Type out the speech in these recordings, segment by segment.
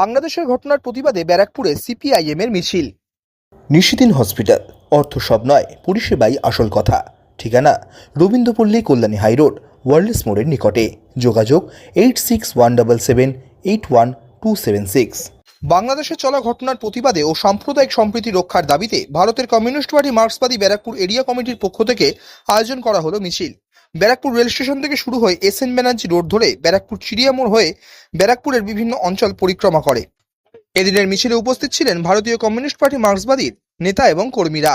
বাংলাদেশের ঘটনার প্রতিবাদে ব্যারাকপুরে সিপিআইএম এর মিছিল। নিশিদিন হসপিটাল, অর্থ সব নয়, পরিষেবাই আসল কথা। ঠিকানা, রবীন্দ্রপল্লী কল্যাণী হাইরোড ওয়ার্ল্ডস মোড়ের নিকটে। যোগাযোগ, eight six one double seven, eight one two seven six. বাংলাদেশে চলা ঘটনার প্রতিবাদে ও সাম্প্রদায়িক সম্প্রীতি রক্ষার দাবিতে ভারতের কমিউনিস্ট পার্টি মার্ক্সবাদী ব্যারাকপুর এরিয়া কমিটির পক্ষ থেকে আয়োজন করা হলো মিছিল। ব্যারাকপুর রেল স্টেশন থেকে শুরু হয়ে এস এন ব্যানার্জি রোড ধরে ব্যারাকপুর চিড়িয়ামোড় হয়ে ব্যারাকপুরের বিভিন্ন অঞ্চল পরিক্রমা করে। এদিনের মিছিলে উপস্থিত ছিলেন ভারতীয় কমিউনিস্ট পার্টি মার্ক্সবাদীর নেতা এবং কর্মীরা।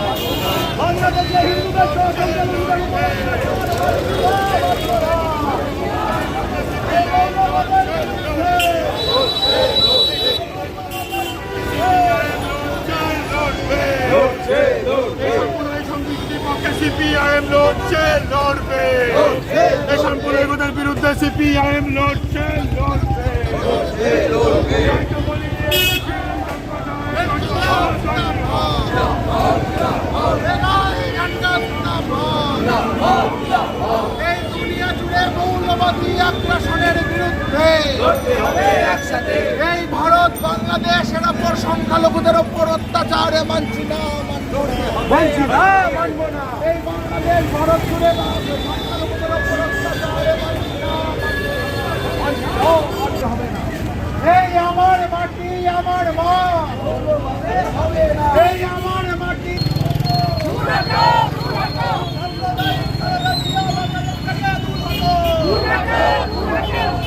বাংলাদেশে হিন্দুদের সিপিআইএম লড়ছে লড়বে। সাম্প্রদায়িকতার বিরুদ্ধে সিপিআইএম লড়ছে লড়বে এই দুনিয়া জুড়ে মৌলবাদী আগ্রাসনের বিরুদ্ধে এই ভারত বাংলাদেশের ওপর সংখ্যালঘুদের ওপর অত্যাচারে মানছি না মানবো না। এই বাংলাদেশ ভারত জুড়ে সংখ্যালঘুদের ওপর অত্যাচারে মানছি না মানছি না, মানতে হবে না এই আমার মাটি আমার মা এই আমার মাটি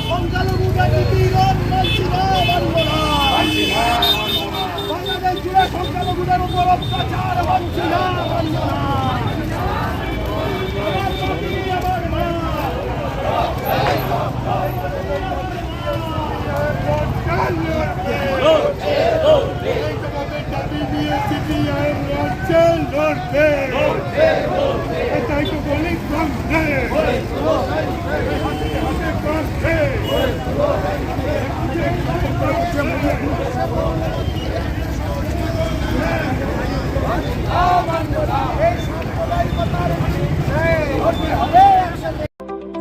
সংখ্যালঘুদের নিপীড়ন মানছি না, মানবো না। বাংলাদেশ জুড়ে সংখ্যালঘুদের উপর অত্যাচার মানছি না, মানবো না। আমার মাটি, আমার মা। সিপিআইএম লড়ছে লড়বে